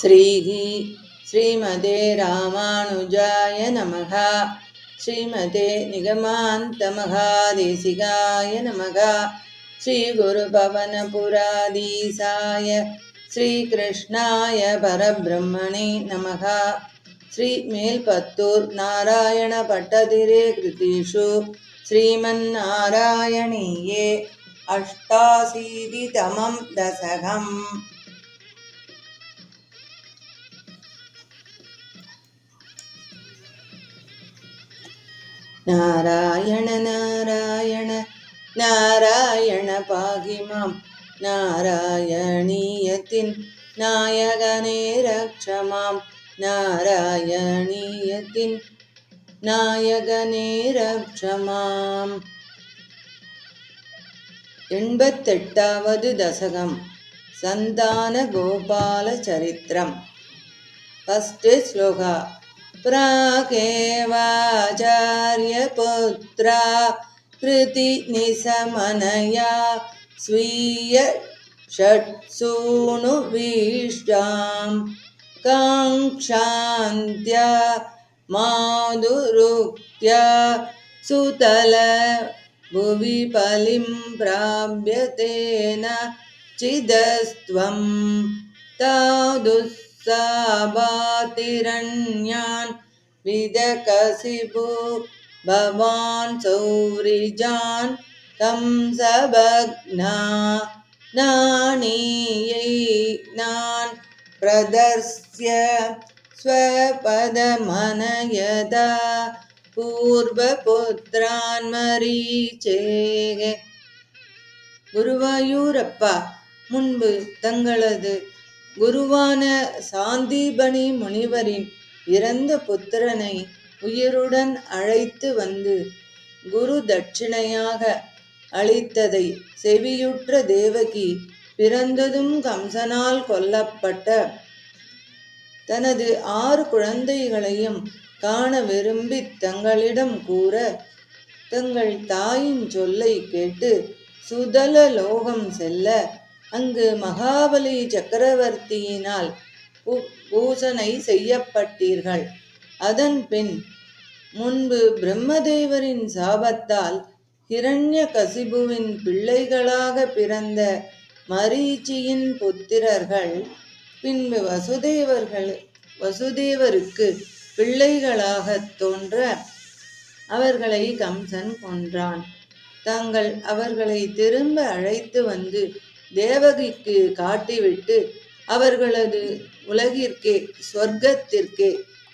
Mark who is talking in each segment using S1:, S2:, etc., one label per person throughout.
S1: श्रीः श्रीमते रामानुजाय नमः। श्रीमते निगमान्तमहादेशिकाय नमः। श्रीगुरुपवनपुराधीसाय श्रीकृष्णाय परब्रह्मणे नमः। श्रीमेल्पत्तूर् नारायणपट्टदिरे कृतिषु श्रीमन्नारायणीये अष्टाशीतितमं दशकम् नारायण नारायण नारायण पाहिमां नारायणीयतिन् नायगने रक्ष मां नारायणीयतिन् नायगने रक्ष माम् எண்பத்தெட்டாவது தசகம் சந்தான கோபால சரித்திரம் ஃபஸ்ட் ஸ்லோகா प्रागेवाचार्यपुत्रा कृतिनिशमनया स्वीय षट्सूनुवीष्टां काङ्क्षान्त्या माधुरुक्त्या सुतल भुवि पलिं प्राप्यते न चिदस्त्वं। तादुःसभातिरण्यान् विदकसिपु भवान् सौरिजान् तं सभग्ना नाणीयै ज्ञान् प्रदर्श्य स्वपदमनयदा பூர்வபுத்திரான் மரீச்சேக குருவாயூரப்பா முன்பு தங்களது குருவான சாந்திபனி முனிவரின் இறந்த புத்திரனை உயிருடன் அழைத்து வந்து குரு தட்சிணையாக அளித்ததை செவியுற்ற தேவகி பிறந்ததும் கம்சனால் கொல்லப்பட்ட தனது ஆறு குழந்தைகளையும் காண விரும்பி தங்களிடம் கூற தங்கள் தாயின் சொல்லை கேட்டு சுதல லோகம் செல்ல அங்கு மகாபலி சக்கரவர்த்தியினால் பூசனை செய்யப்பட்டீர்கள். அதன் பின் முன்பு பிரம்மதேவரின் சாபத்தால் ஹிரண்ய கசிபுவின் பிள்ளைகளாக பிறந்த மரீச்சியின் புத்திரர்கள் பின்பு வசுதேவர்கள் வசுதேவருக்கு பிள்ளைகளாக தோன்ற அவர்களை கம்சன் கொன்றான் தாங்கள் அவர்களை திரும்ப அழைத்து வந்து தேவகிக்கு காட்டிவிட்டு அவர்களது உலகிற்கே சொர்க்கத்திற்கே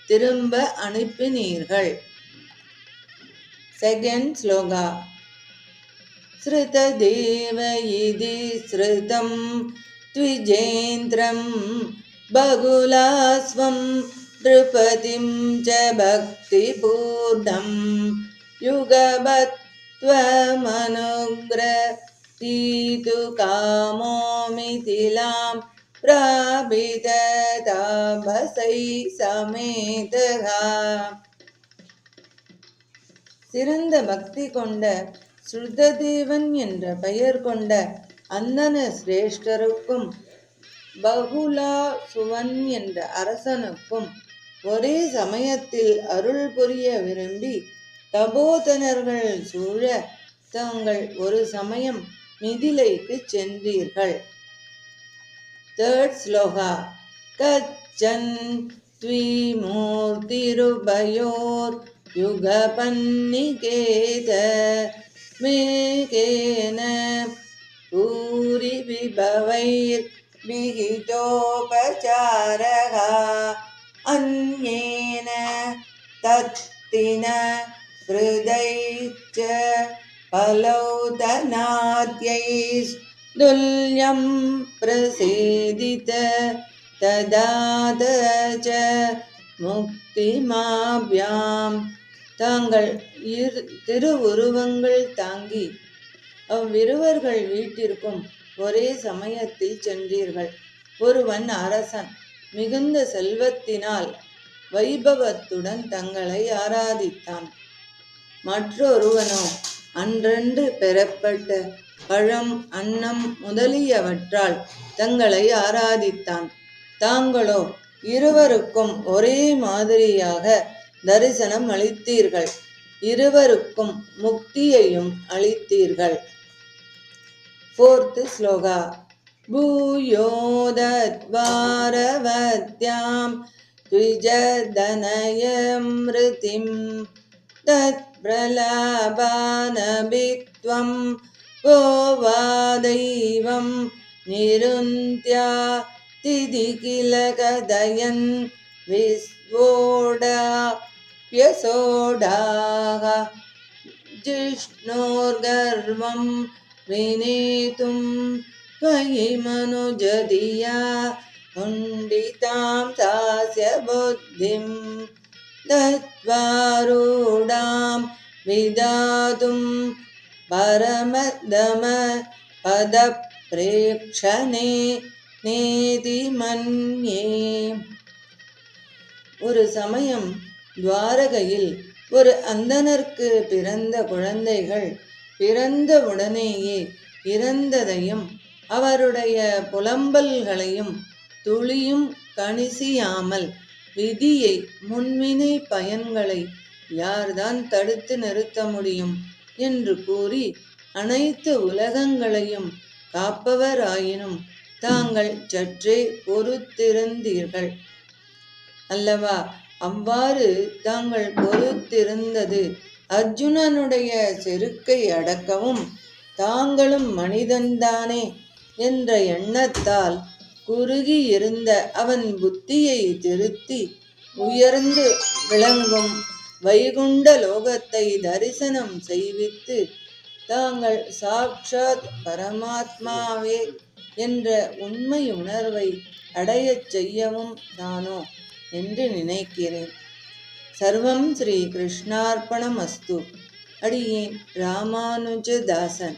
S1: திரும்ப அனுப்பினீர்கள் செகண்ட் ஸ்லோகா श्रुतदेव इति श्रुतं द्विजेन्द्रं बहुलास्वं नृपतिं च भक्तिपूर्णं युगभत्वमनुग्रहीतु कामो मिथिलां प्रापिततापसै समेतः சிறந்த பக்தி கொண்ட ஸ்ருததேவன் என்ற பெயர் கொண்ட அந்தன சிரேஷ்டருக்கும் பகுலா சுவன் என்ற அரசனுக்கும் ஒரே சமயத்தில் அருள் புரிய விரும்பி தபோதனர்கள் சூழ தாங்கள் ஒரு சமயம் மிதிலைக்கு சென்றீர்கள் தேர்ட் ஸ்லோகா கச்சன் द्विमूर्तिरुभयोर् युगपन्निकेत मेघेन भूरिविभवैर्विहितोपचारः अन्येन तत्तिन हृदैश्च फलौतनाद्यैस्तुल्यं प्रसेदित ததாத ச முக்திமாபியாம் தாங்கள் இரு திருவுருவங்கள் தாங்கி அவ்விருவர்கள் வீட்டிற்கும் ஒரே சமயத்தில் சென்றீர்கள் ஒருவன் அரசன் மிகுந்த செல்வத்தினால் வைபவத்துடன் தங்களை ஆராதித்தான். மற்றொருவனோ அன்றன்று பெறப்பட்ட பழம் அன்னம் முதலியவற்றால் தங்களை ஆராதித்தான். தாங்களோ இருவருக்கும் ஒரே மாதிரியாக தரிசனம் அளித்தீர்கள். இருவருக்கும் முக்தியையும் அளித்தீர்கள். ஃபோர்த் ஸ்லோகா. भूयोदद्वारवत्यां द्विजदनयमृतिं तत्प्रलापानभित्वं को वा दैवं निरुन्त्या तिथि किल कथयन् विस्वोडाप्यसोडाः जिष्णोर्गर्वं विनेतुं त्वयि मनुजधिया कुण्डितां तास्य बुद्धिं दत्त्वारूढां विदातुं परमदम पदप्रेक्षणे நேதி மன்யே ஒரு சமயம் துவாரகையில் ஒரு அந்தனருக்கு பிறந்த குழந்தைகள் பிறந்த உடனேயே இறந்ததையும் அவருடைய புலம்பல்களையும் துளியும் கணிசியாமல் விதியை முன்வினை பயன்களை யார்தான் தடுத்து நிறுத்த முடியும் என்று கூறி அனைத்து உலகங்களையும் காப்பவராயினும் தாங்கள் சற்றே பொறுத்திருந்தீர்கள். அல்லவா? அவ்வாறு தாங்கள் பொறுத்திருந்தது அர்ஜுனனுடைய செருக்கை அடக்கவும் தாங்களும் மனிதன்தானே என்ற எண்ணத்தால் குறுகி இருந்த அவன் புத்தியை திருத்தி உயர்ந்து விளங்கும் வைகுண்ட லோகத்தை தரிசனம் செய்வித்து தாங்கள் சாட்சாத் பரமாத்மாவே என்ற உண்மை உணர்வை அடையச் செய்யவும் தானோ என்று நினைக்கிறேன். சர்வம் ஸ்ரீ கிருஷ்ணார்ப்பணம் அஸ்து அடியேன் ராமானுஜதாசன்.